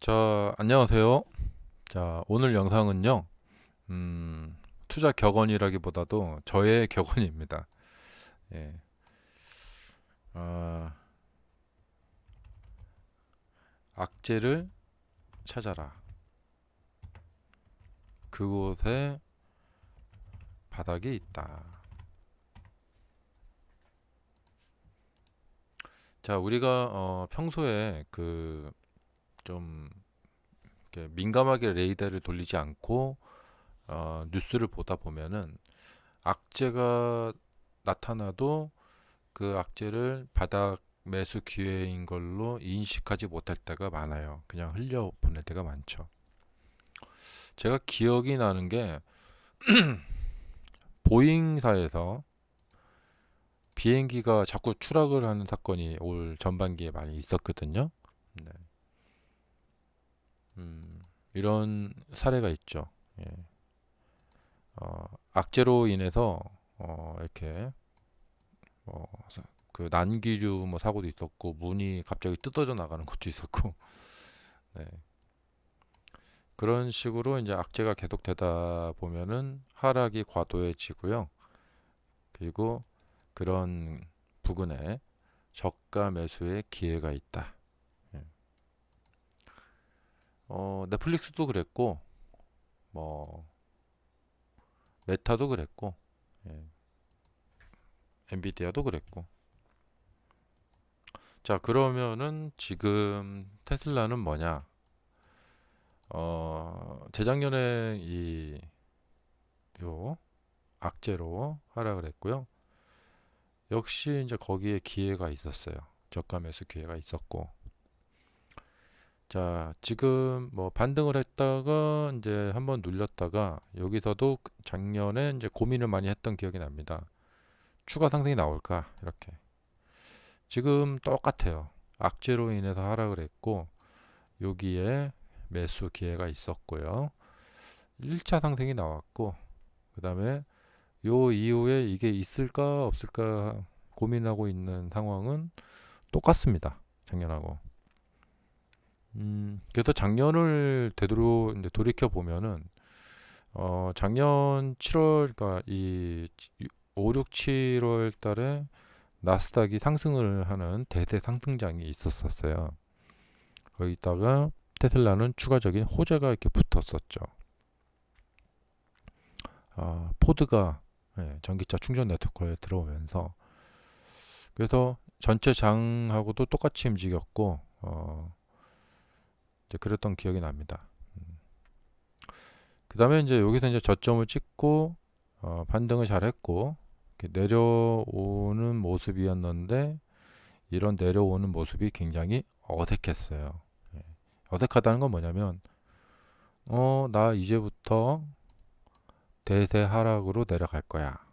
자, 안녕하세요. 자, 오늘 영상은요, 음, 투자 격언이라기보다도 저의 격언입니다. 예. 아, 악재를 찾아라. 그곳에 바닥이 있다. 자, 우리가 어, 평소에 그 좀 이렇게 민감하게 레이더를 돌리지 않고 어, 뉴스를 보다 보면은 악재가 나타나도 그 악재를 바닥 매수 기회인 걸로 인식하지 못할 때가 많아요. 그냥 흘려 보낼 때가 많죠. 제가 기억이 나는 게 보잉사에서 비행기가 자꾸 추락을 하는 사건이 올 전반기에 많이 있었거든요. 네. 음, 이런 사례가 있죠. 예. 어, 악재로 인해서 어, 이렇게 뭐, 사- 그 난기류 뭐 사고도 있었고 문이 갑자기 뜯어져 나가는 것도 있었고 네. 그런 식으로 이제 악재가 계속되다 보면은 하락이 과도해지고요. 그리고 그런 부근에 저가 매수의 기회가 있다. 예. 어, 넷플릭스도 그랬고 뭐 메타도 그랬고 예. 엔비디아도 그랬고 자 그러면은 지금 테슬라는 뭐냐 어 재작년에 이 요 악재로 하락을 했고요 역시 이제 거기에 기회가 있었어요 저가 매수 기회가 있었고 자 지금 뭐 반등을 했다가 이제 한번 눌렸다가 여기서도 작년에 이제 고민을 많이 했던 기억이 납니다 추가 상승이 나올까 이렇게 지금 똑같아요. 악재로 인해서 하락을 했고 여기에 매수 기회가 있었고요. 1차 상승이 나왔고 그 다음에 요 이후에 이게 있을까 없을까 고민하고 있는 상황은 똑같습니다. 작년하고. 음, 그래서 작년을 되도록 이제 돌이켜 보면은 어, 작년 7 월 그러니까 이 5, 6, 7 월 달에 나스닥이 상승을 하는 대대 상승장이 있었었어요. 거기다가 테슬라는 추가적인 호재가 이렇게 붙었었죠. 아, 포드가 예, 전기차 충전 네트워크에 들어오면서 그래서 전체 장하고도 똑같이 움직였고 어, 이제 그랬던 기억이 납니다. 음. 그 다음에 이제 여기서 이제 저점을 찍고 어, 반등을 잘했고 내려오는 모습이었는데 이런 내려오는 모습이 굉장히 어색했어요. 예. 어색하다는 건 뭐냐면 어, 나 이제부터 대세 하락으로 내려갈 거야.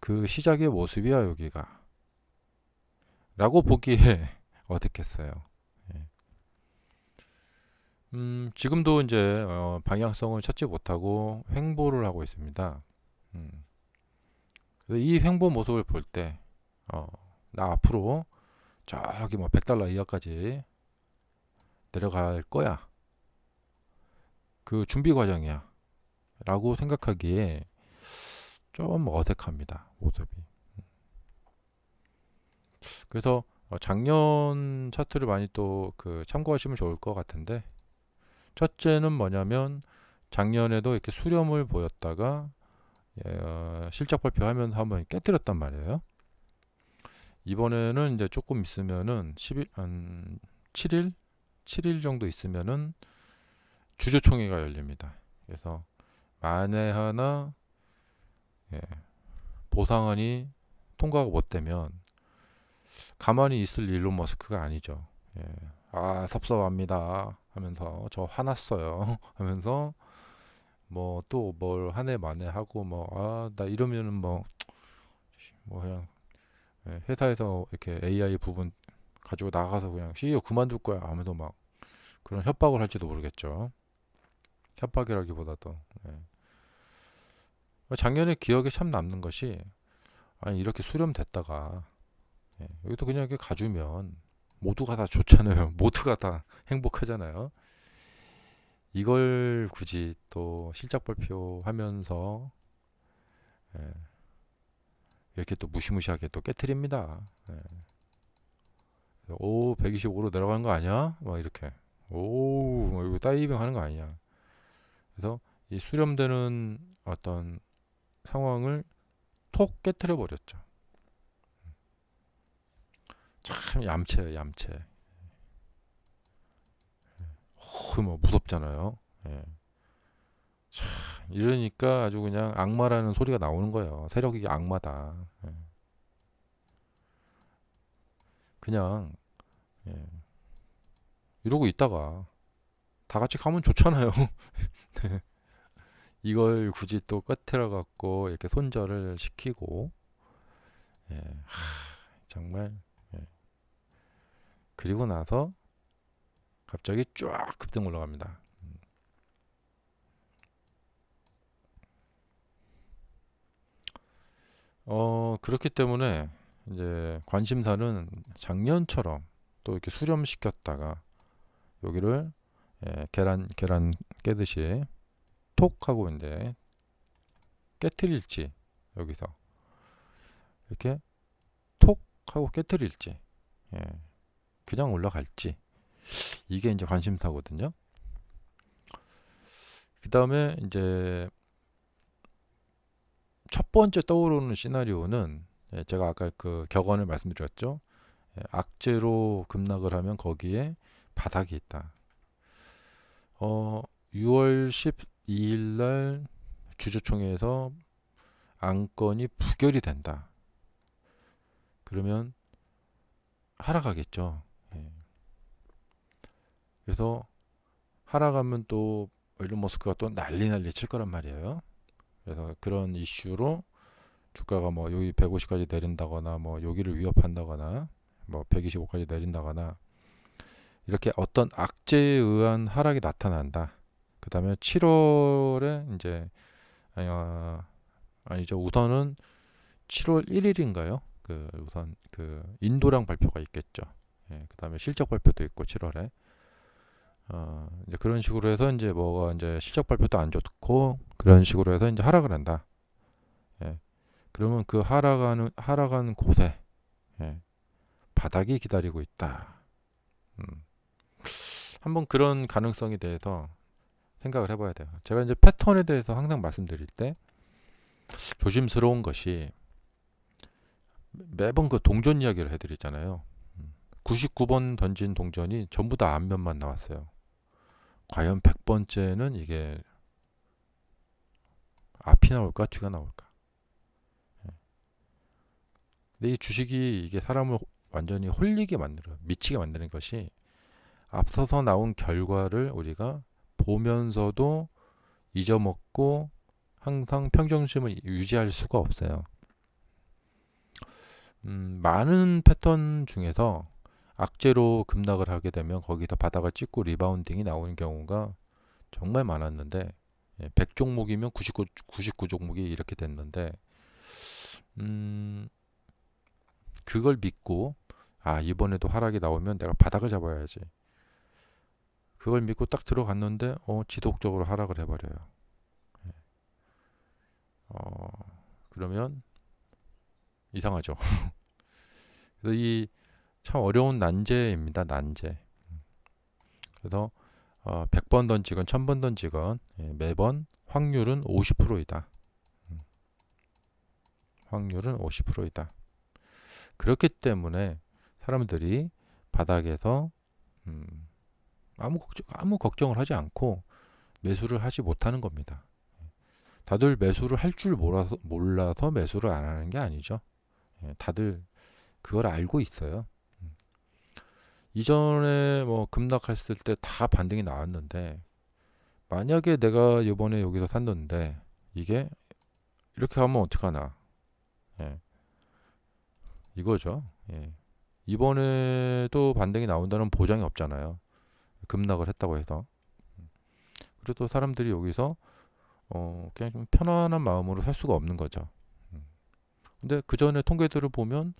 그 시작의 모습이야 여기가. 라고 보기에 어색했어요. 예. 음, 지금도 이제 어, 방향성을 찾지 못하고 횡보를 하고 있습니다. 음. 그래서 이 횡보 모습을 볼 때, 어, 나 앞으로 저기 뭐 100달러 이하까지 내려갈 거야. 그 준비 과정이야. 라고 생각하기에 좀 어색합니다. 모습이. 그래서 어, 작년 차트를 많이 또 그 참고하시면 좋을 것 같은데 첫째는 뭐냐면 작년에도 이렇게 수렴을 보였다가 예, 어, 실적 발표하면서 한번 깨뜨렸단 말이에요. 이번에는 이제 조금 있으면은 10일, 한 7일, 7일 정도 있으면은 주주총회가 열립니다. 그래서 만에 하나 예, 보상안이 통과가 못 되면 가만히 있을 일론 머스크가 아니죠. 예, 아 섭섭합니다 하면서 저 화났어요 하면서 뭐 또 뭘 한해 만에 하고 뭐 아 나 이러면은 뭐뭐 그냥 예, 회사에서 이렇게 AI 부분 가지고 나가서 그냥 CEO 그만둘 거야 하면서 막 그런 협박을 할지도 모르겠죠. 협박이라기보다도 예. 작년에 기억에 참 남는 것이 아니 이렇게 수렴됐다가 예, 여기도 그냥 이렇게 가주면 모두가 다 좋잖아요. 모두가 다 행복하잖아요. 이걸 굳이 또 실적 발표하면서 예, 이렇게 또 무시무시하게 또 깨트립니다. 예. 오, 125로 내려가는 거 아니야? 막 이렇게. 오, 뭐 이거 다이빙 하는 거 아니야? 그래서 이 수렴되는 어떤 상황을 톡 깨트려 버렸죠. 참 얌체예요, 얌체. 어, 뭐 무섭잖아요. 예. 참 이러니까 아주 그냥 악마라는 소리가 나오는 거예요. 세력이 악마다. 예. 그냥 예. 이러고 있다가 다 같이 가면 좋잖아요. 네. 이걸 굳이 또 끝으로 갖고 이렇게 손절을 시키고 예. 하, 정말 예. 그리고 나서 갑자기 쫙 급등 올라갑니다. 음. 어 그렇기 때문에 이제 관심사는 작년처럼 또 이렇게 수렴시켰다가 여기를 예, 계란 계란 깨듯이 톡 하고 이제 깨트릴지 여기서 이렇게 톡 하고 깨트릴지 예, 그냥 올라갈지 이게 이제 관심사거든요. 그 다음에 이제 첫 번째 떠오르는 시나리오는 예, 제가 아까 그 격언을 말씀드렸죠. 예, 악재로 급락을 하면 거기에 바닥이 있다. 어, 6월 12일 날 주주총회에서 안건이 부결이 된다. 그러면 하락하겠죠. 예. 그래서 하락하면 또 일론 머스크가 또 난리 난리 칠 거란 말이에요. 그래서 그런 이슈로 주가가 뭐 여기 150까지 내린다거나 뭐 여기를 위협한다거나 뭐 125까지 내린다거나 이렇게 어떤 악재에 의한 하락이 나타난다. 그 다음에 7월에 이제 아니, 어, 아니죠 우선은 7월 1일인가요? 그 우선 그 인도랑 발표가 있겠죠. 예, 그 다음에 실적 발표도 있고 7월에 어, 이제 그런 식으로 해서 이제 뭐가 이제 실적 발표도 안 좋고 그런 식으로 해서 이제 하락을 한다. 예. 그러면 그 하락하는 하락하는 곳에 예. 바닥이 기다리고 있다. 음. 한번 그런 가능성에 대해서 생각을 해봐야 돼요. 제가 이제 패턴에 대해서 항상 말씀드릴 때 조심스러운 것이 매번 그 동전 이야기를 해드리잖아요. 99번 던진 동전이 전부 다 앞면만 나왔어요. 과연 100번째는 이게 앞이 나올까 뒤가 나올까? 예. 근데 이 주식이 이게 사람을 완전히 홀리게 만들어 미치게 만드는 것이 앞서서 나온 결과를 우리가 보면서도 잊어먹고 항상 평정심을 유지할 수가 없어요. 음, 많은 패턴 중에서 악재로 급락을 하게 되면 거기서 바닥을 찍고 리바운딩이 나오는 경우가 정말 많았는데 100종목이면 99, 99종목이 이렇게 됐는데 음, 그걸 믿고 아 이번에도 하락이 나오면 내가 바닥을 잡아야지. 그걸 믿고 딱 들어갔는데 어 지속적으로 하락을 해버려요. 어 그러면 이상하죠. 그래서 이 참 어려운 난제입니다 난제 그래서 어, 100번 던지건 1000번 던지건 예, 매번 확률은 50%이다. 음. 확률은 50%이다. 그렇기 때문에 사람들이 바닥에서 음, 아무 걱정, 아무 걱정을 하지 않고 매수를 하지 못하는 겁니다. 다들 매수를 할 줄 몰라서, 몰라서 매수를 안 하는 게 아니죠. 예, 다들 그걸 알고 있어요. 이전에 뭐 급락했을 때 다 반등이 나왔는데 만약에 내가 이번에 여기서 샀는데 이게 이렇게 하면 어떡하나? 예. 이거죠. 예. 이번에도 반등이 나온다는 보장이 없잖아요. 급락을 했다고 해서. 그래도 사람들이 여기서 어 그냥 좀 편안한 마음으로 살 수가 없는 거죠. 근데 그 전에 통계들을 보면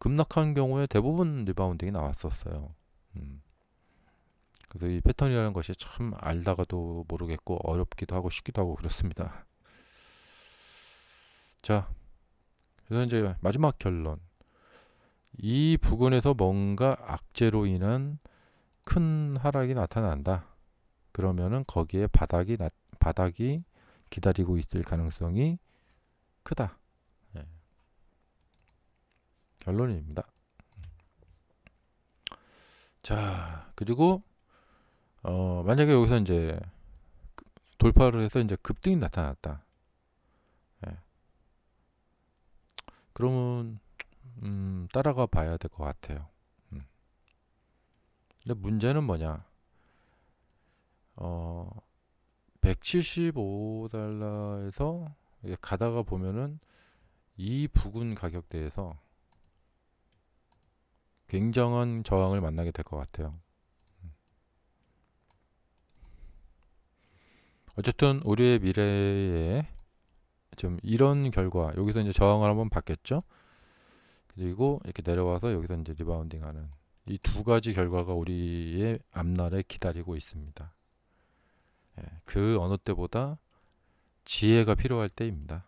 급락한 경우에 대부분 리바운딩이 나왔었어요. 음. 그래서 이 패턴이라는 것이 참 알다가도 모르겠고 어렵기도 하고 쉽기도 하고 그렇습니다. 자, 그래서 이제 마지막 결론. 이 부근에서 뭔가 악재로 인한 큰 하락이 나타난다. 그러면은 거기에 바닥이 나, 바닥이 기다리고 있을 가능성이 크다. 예. 결론입니다. 자, 그리고 어, 만약에 여기서 이제 그- 돌파를 해서 이제 급등이 나타났다. 예. 그러면 음, 따라가 봐야 될 것 같아요. 음. 근데 문제는 뭐냐? 어, 175달러에서 가다가 보면은 이 부근 가격대에서 굉장한 저항을 만나게 될 것 같아요. 음. 어쨌든 우리의 미래에 좀 이런 결과 여기서 이제 저항을 한번 받겠죠. 그리고 이렇게 내려와서 여기서 이제 리바운딩하는 이 두 가지 결과가 우리의 앞날에 기다리고 있습니다. 예, 그 어느 때보다 지혜가 필요할 때입니다.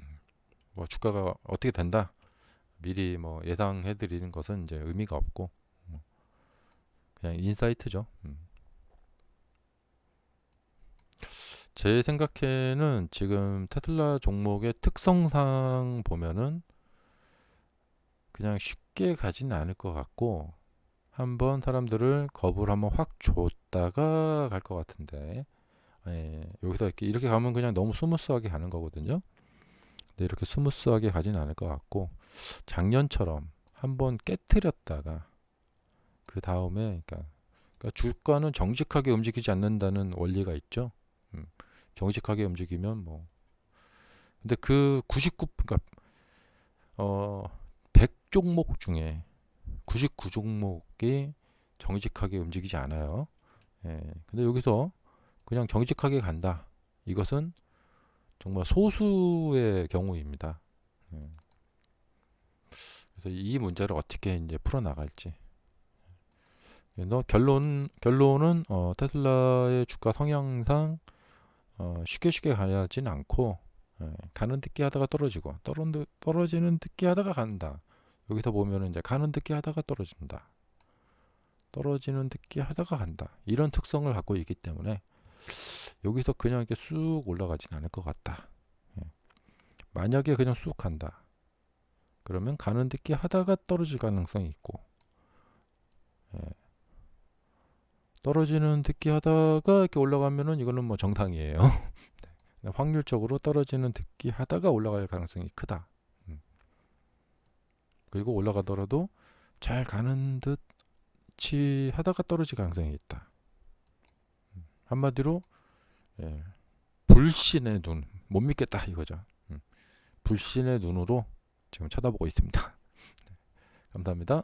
음, 뭐 주가가 어떻게 된다 미리 뭐 예상해 드리는 것은 이제 의미가 없고 뭐 그냥 인사이트죠. 음. 제 생각에는 지금 테슬라 종목의 특성상 보면은 그냥 쉽게 가지는 않을 것 같고 한번 사람들을 겁을 한번 확 줬다가 갈 것 같은데 예, 여기서 이렇게, 이렇게 가면 그냥 너무 스무스하게 가는 거거든요. 근데 이렇게 스무스하게 가지는 않을 것 같고 작년처럼 한번 깨트렸다가 그 다음에 그러니까, 그러니까 주가는 정직하게 움직이지 않는다는 원리가 있죠. 음, 정직하게 움직이면 뭐 근데 그 99, 그러니까 어 100종목 중에 99종목이 정직하게 움직이지 않아요. 예, 근데 여기서 그냥 정직하게 간다. 이것은 정말 소수의 경우입니다. 예. 그래서 이 문제를 어떻게 이제 풀어 나갈지. 너 결론 결론은 어, 테슬라의 주가 성향상 어, 쉽게 쉽게 가지는 않고 예, 가는 듣기 하다가 떨어지고 떨어, 떨어지는 듣기 하다가 간다. 여기서 보면은 이제 가는 듣기 하다가 떨어진다. 떨어지는 듣기 하다가 간다. 이런 특성을 갖고 있기 때문에 여기서 그냥 이렇게 쑥 올라가진 않을 것 같다. 예. 만약에 그냥 쑥 간다. 그러면 가는 듣기 하다가 떨어질 가능성이 있고 예. 떨어지는 듣기 하다가 이렇게 올라가면은 이거는 뭐 정상이에요. 네. 확률적으로 떨어지는 듣기 하다가 올라갈 가능성이 크다. 음. 그리고 올라가더라도 잘 가는 듯이 하다가 떨어질 가능성이 있다. 음. 한마디로 예. 불신의 눈, 못 믿겠다 이거죠. 음. 불신의 눈으로 지금 쳐다보고 있습니다. 네. 감사합니다.